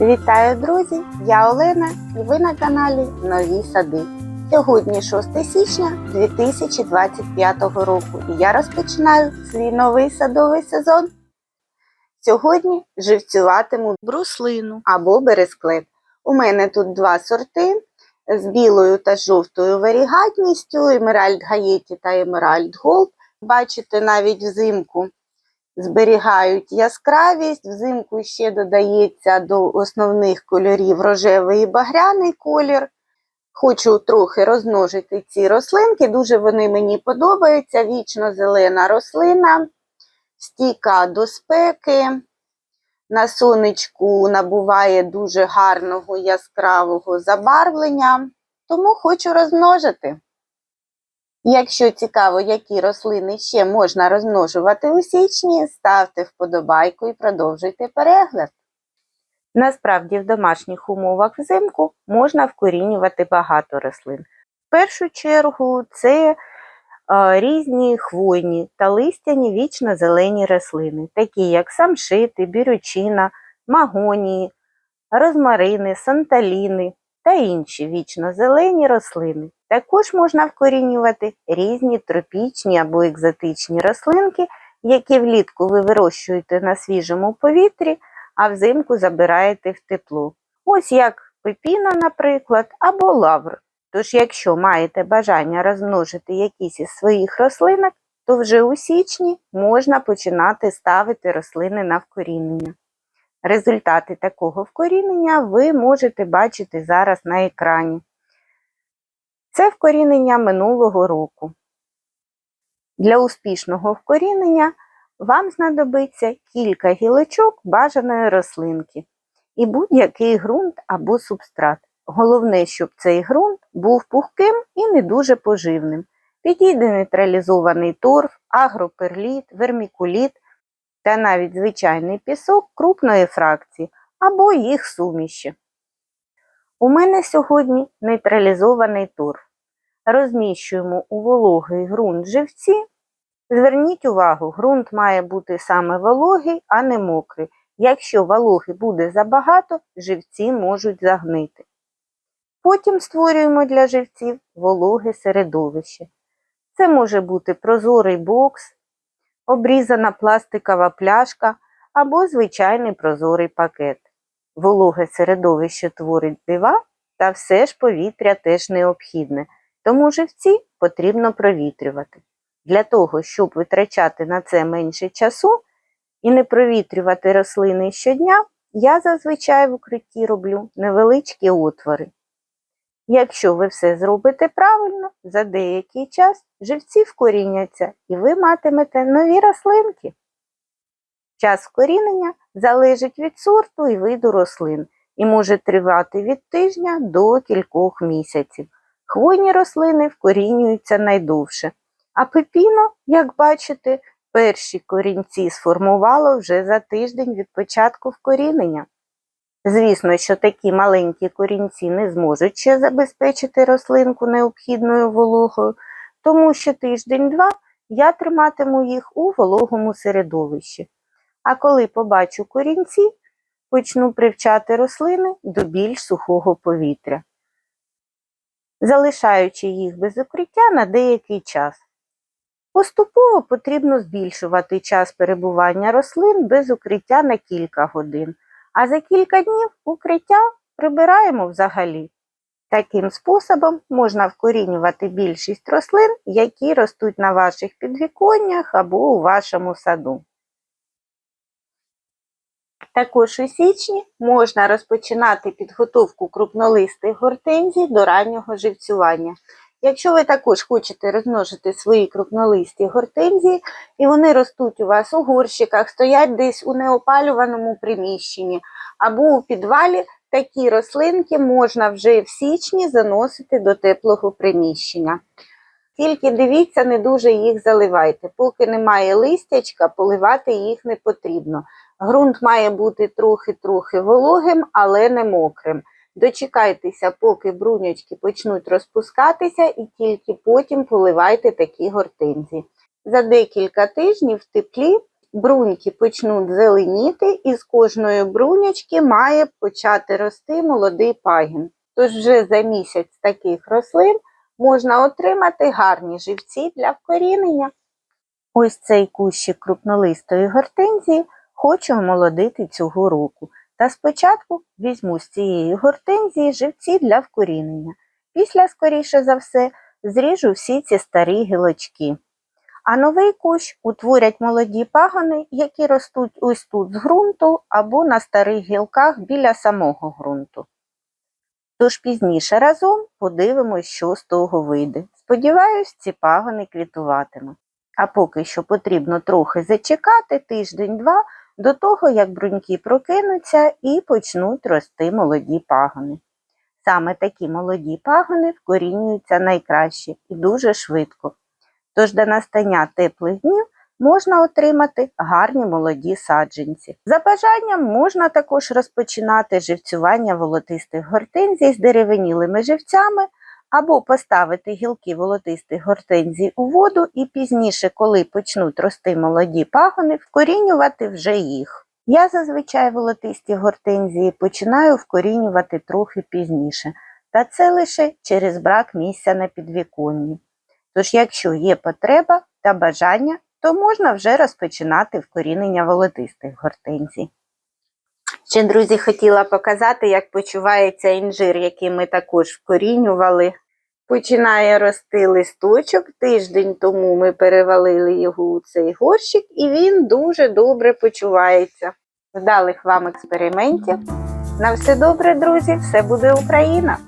Вітаю, друзі! Я Олена і ви на каналі Нові Сади. Сьогодні 6 січня 2025 року і я розпочинаю свій новий садовий сезон. Сьогодні живцюватиму бруслину або бересклет. У мене тут два сорти з білою та жовтою варігатністю, Емеральд Гаєті та Емеральд Голд. Бачите, навіть взимку зберігають яскравість, взимку ще додається до основних кольорів рожевий і багряний колір. Хочу трохи розмножити ці рослинки, дуже вони мені подобаються. Вічно зелена рослина, стійка до спеки. На сонечку набуває дуже гарного яскравого забарвлення, тому хочу розмножити. Якщо цікаво, які рослини ще можна розмножувати у січні, ставте вподобайку і продовжуйте перегляд. Насправді, в домашніх умовах взимку можна вкорінювати багато рослин. В першу чергу це е, різні хвойні та листяні вічно-зелені рослини, такі як самшити, бірючина, магонії, розмарини, санталіни та інші вічно-зелені рослини. Також можна вкорінювати різні тропічні або екзотичні рослинки, які влітку ви вирощуєте на свіжому повітрі, а взимку забираєте в тепло. Ось як пепіна, наприклад, або лавр. Тож, якщо маєте бажання розмножити якісь із своїх рослинок, то вже у січні можна починати ставити рослини на вкорінення. Результати такого вкорінення ви можете бачити зараз на екрані. Це вкорінення минулого року. Для успішного вкорінення вам знадобиться кілька гілочок бажаної рослинки і будь-який ґрунт або субстрат. Головне, щоб цей ґрунт був пухким і не дуже поживним. Підійде нейтралізований торф, агроперліт, вермікуліт та навіть звичайний пісок крупної фракції або їх суміші. У мене сьогодні нейтралізований торф. Розміщуємо у вологий ґрунт живці. Зверніть увагу, ґрунт має бути саме вологий, а не мокрий. Якщо вологи буде забагато, живці можуть загнити. Потім створюємо для живців вологе середовище. Це може бути прозорий бокс, обрізана пластикова пляшка або звичайний прозорий пакет. Вологе середовище творить дива, та все ж повітря теж необхідне, тому живці потрібно провітрювати. Для того, щоб витрачати на це менше часу і не провітрювати рослини щодня, я зазвичай в укритті роблю невеличкі отвори. Якщо ви все зробите правильно, за деякий час живці вкоріняться і ви матимете нові рослинки. Час вкорінення залежить від сорту і виду рослин і може тривати від тижня до кількох місяців. Хвойні рослини вкорінюються найдовше, а пепіно, як бачите, перші корінці сформувало вже за тиждень від початку вкорінення. Звісно, що такі маленькі корінці не зможуть ще забезпечити рослинку необхідною вологою, тому що тиждень-два я триматиму їх у вологому середовищі. А коли побачу корінці, почну привчати рослини до більш сухого повітря, залишаючи їх без укриття на деякий час. Поступово потрібно збільшувати час перебування рослин без укриття на кілька годин, а за кілька днів укриття прибираємо взагалі. Таким способом можна вкорінювати більшість рослин, які ростуть на ваших підвіконнях або у вашому саду. Також у січні можна розпочинати підготовку крупнолистих гортензій до раннього живцювання. Якщо ви також хочете розмножити свої крупнолисті гортензії, і вони ростуть у вас у горщиках, стоять десь у неопалюваному приміщенні або у підвалі, такі рослинки можна вже в січні заносити до теплого приміщення. Тільки дивіться, не дуже їх заливайте. Поки немає листячка, поливати їх не потрібно. Ґрунт має бути трохи-трохи вологим, але не мокрим. Дочекайтеся, поки бруньочки почнуть розпускатися, і тільки потім поливайте такі гортензії. За декілька тижнів в теплі бруньки почнуть зеленіти, і з кожної брунячки має почати рости молодий пагін. Тож вже за місяць таких рослин можна отримати гарні живці для вкорінення. Ось цей кущик крупнолистої гортензії хочу омолодити цього року. Та спочатку візьму з цієї гортензії живці для вкорінення. Після, скоріше за все, зріжу всі ці старі гілочки. А новий кущ утворять молоді пагони, які ростуть ось тут з ґрунту або на старих гілках біля самого ґрунту. Тож пізніше разом подивимось, що з того вийде. Сподіваюсь, ці пагони квітуватимуть. А поки що потрібно трохи зачекати тиждень-два до того, як бруньки прокинуться і почнуть рости молоді пагони. Саме такі молоді пагони вкорінюються найкраще і дуже швидко. Тож до настання теплих днів можна отримати гарні молоді саджанці. За бажанням можна також розпочинати живцювання волотистих гортензій з деревенілими живцями або поставити гілки волотистих гортензій у воду і пізніше, коли почнуть рости молоді пагони, вкорінювати вже їх. Я зазвичай волотисті гортензії починаю вкорінювати трохи пізніше, та це лише через брак місця на підвіконні. Тож, якщо є потреба та бажання, то можна вже розпочинати вкорінення волотистих гортензій. Ще, друзі, хотіла показати, як почувається інжир, який ми також вкорінювали. Починає рости листочок. Тиждень тому ми перевалили його у цей горщик, і він дуже добре почувається. Вдалих вам експериментів. На все добре, друзі! Все буде Україна!